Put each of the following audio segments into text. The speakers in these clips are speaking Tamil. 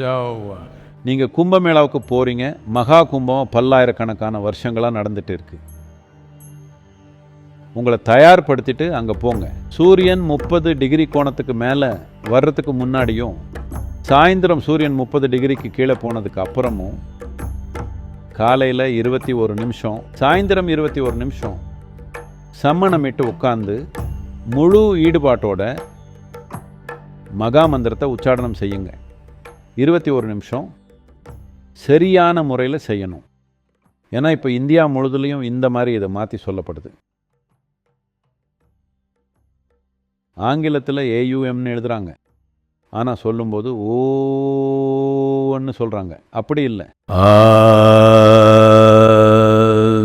Uh, நீங்கள் கும்பமேளாவுக்கு போகிறீங்க மகா கும்பம் பல்லாயிரக்கணக்கான வருஷங்களாக நடந்துகிட்டு இருக்கு. உங்களை தயார்படுத்திட்டு அங்கே போங்க. சூரியன் முப்பது டிகிரி கோணத்துக்கு மேலே வர்றதுக்கு முன்னாடியும் சாயந்தரம் சூரியன் முப்பது டிகிரிக்கு கீழே போனதுக்கு அப்புறமும் காலையில் இருபத்தி ஒரு நிமிஷம் சாயந்தரம் இருபத்தி ஒரு நிமிஷம் சம்மணமிட்டு உட்காந்து முழு ஈடுபாட்டோட மகா மந்திரத்தை உச்சாடனம் செய்யுங்க. இருபத்தி ஒரு நிமிஷம் சரியான முறையில் செய்யணும். ஏன்னா இப்போ இந்தியா முழுதுலையும் இந்த மாதிரி இதை மாற்றி சொல்லப்படுது. ஆங்கிலத்தில் ஏயுஎம்னு எழுதுறாங்க. ஆனால் சொல்லும்போது ஓன்னு சொல்கிறாங்க அப்படி இல்லை.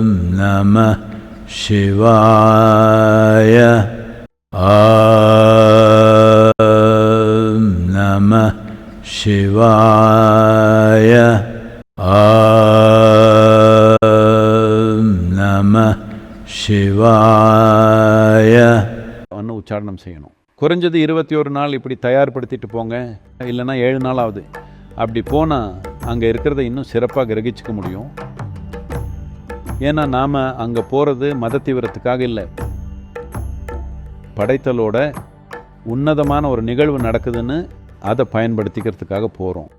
Om ஆ நம शिवाय। Namah Shivaya. சிவாய ஒன்று உச்சாரணம் செய்யணும் குறைஞ்சது இருபத்தி ஒரு நாள் இப்படி தயார்படுத்திட்டு போங்க இல்லைன்னா ஏழு நாள் ஆகுது அப்படி போனால் அங்கே இருக்கிறத இன்னும் சிறப்பாக கிரகிச்சிக்க முடியும் ஏன்னா நாம் அங்கே போகிறது மத தீவிரத்துக்காக இல்லை படைத்தலோட உன்னதமான ஒரு நிகழ்வு நடக்குதுன்னு அதை பயன்படுத்திக்கிறதுக்காக போகிறோம்